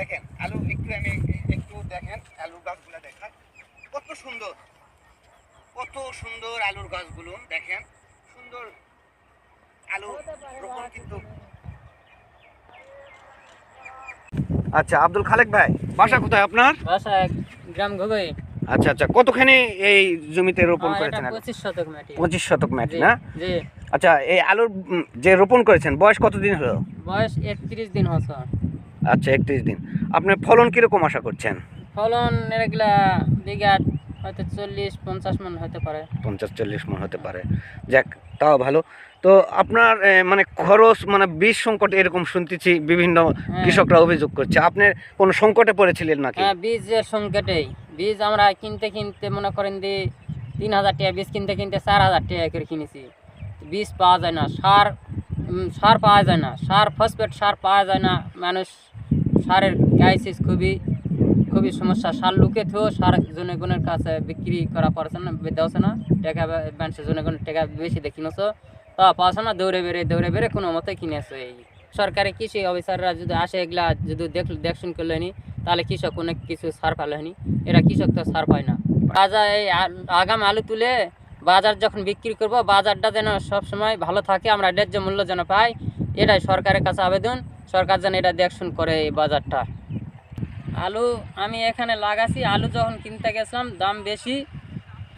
দেখেন আলু একটু আমি একটু দেখেন আলুর গাছগুলো কত সুন্দর কত সুন্দর আলুর গাছগুলো দেখেন। সুন্দর আলু রোপণ কিন্তু। আচ্ছা আব্দুল খালেক ভাই বাসা কোথায় আপনার? বাসা গ্রাম ঘুগই আচ্ছা আচ্ছা কতখানি এই জমিতে রোপণ করেছেন পঁচিশ শতক মাটি। পঁচিশ শতক মাটি না? আচ্ছা এই আলুর যে রোপণ করেছেন বয়স কতদিন হলো? বয়স একত্রিশ দিন হচ্ছে। আচ্ছা একত্রিশ দিন। আপনি ফলন কীরকম আশা করছেন? ফলন এগুলা বিঘা হয়তো চল্লিশ পঞ্চাশ মন হতে পারে। পঞ্চাশ চল্লিশ মন হতে পারে। যাক তাও ভালো। তো আপনার মানে খরচ মানে বীজ সংকট এরকম শুনতেছি বিভিন্ন হ্যাঁ। কৃষকরা অভিযোগ করছে। আপনি কোনো সংকটে পড়েছিলেন নাকি? হ্যাঁ বীজের সংকটেই। বীজ আমরা কিনতে কিনতে মনে করেন যে তিন হাজার টাকা বীজ কিনতে কিনতে চার হাজার টাকা করে কিনেছি। বীজ পাওয়া যায় না সার সার পাওয়া যায় না সার ফসফেট সার পাওয়া যায় না মানুষ সারের ক্রাইসিস খুবই খুবই সমস্যা। সার লুকে থেও সার জনগণের কাছে বিক্রি করা পারছে না দেওয়া না। টাকা মানুষের জনগণের টাকা বেশি দিয়ে কিনেছো তা পাওয়া না, দৌড়ে বেড়ে দৌড়ে বেড়ে কোনো মতে কিনেছো এই। সরকারি কৃষি অফিসাররা যদি আসে এগুলা, যদি দেখ, দেখশুন করলেনি তাহলে কৃষক অনেক কিছু সার পালেনি এরা কৃষক তো সার পায় না। বাজার এই আগাম আলু তুলে বাজার যখন বিক্রি করব, বাজারটা যেন সব সময় ভালো থাকে, আমরা ন্যায্য মূল্য যেন পাই, এটাই সরকারের কাছে আবেদন। সরকার যেন এটা দেখশুন করে এই বাজারটা। আলু আমি এখানে লাগাছি, আলু যখন কিনতে গেছিলাম, দাম বেশি।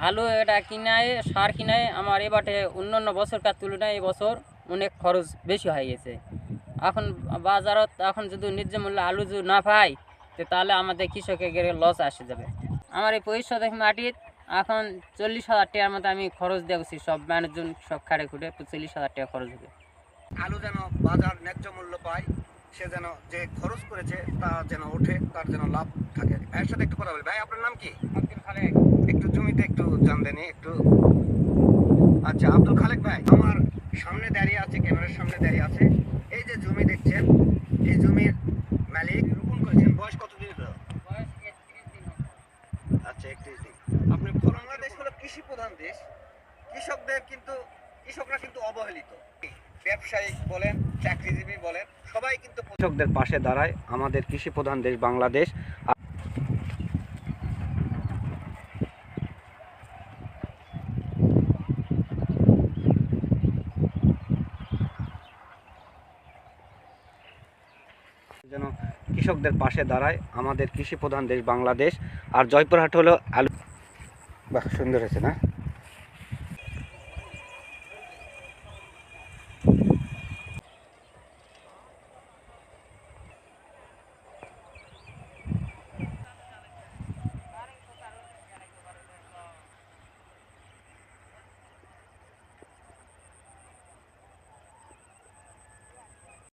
আলু এটা কিনায়, সার কিনায়, আমার এবারে অন্য অন্য বছরকার তুলনায় এই বছর অনেক খরচ বেশি হয়ে গেছে। এখন বাজারত, এখন যদি ন্যায্য মূল্য আলু যদি না পাই তাহলে আমাদের কৃষকের লস আসে যাবে। আমার এই শতক মাটির এখন চল্লিশ হাজার টাকার মতো আমি খরচ দিয়েছি সব মানুষজন সব খাড়ে খুঁটে চল্লিশ হাজার টাকা খরচ হবে। আলু যেন বাজার ন্যায্য মূল্য পায় সে যেন যে খরচ করেছে তা যেন ওঠে তার যেন লাভ থাকে। ভাইয়ের সাথে একটু কথা বলি। ভাই আপনার নাম কি? আব্দুল খালেক। একটু জমিতে একটু জানতেন একটু। আচ্ছা আব্দুল খালেক ভাই আমার সামনে দাঁড়িয়ে আছে ক্যামেরার সামনে দাঁড়িয়ে আছে। এই যে জমি দেখছেন এই জমির মালিক রোপণ করেছেন। বয়স কতদিন হলো? বয়স একত্রিশ দিন আচ্ছা একত্রিশ দিন। আপনি বাংলাদেশ হলো কৃষি প্রধান দেশ। কৃষকদের কিন্তু কৃষকরা কিন্তু অবহেলিত। ব্যবসায়ী বলেন চাকরিজীবী বলেন সবাই কিন্তু কৃষকদের পাশে দাঁড়ায় আমাদের কৃষি প্রধান দেশ বাংলাদেশ। যেন কৃষকদের পাশে দাঁড়ায় আমাদের কৃষি প্রধান দেশ বাংলাদেশ। আর জয়পুরহাট হলো আলু বাহ সুন্দর হয়েছে না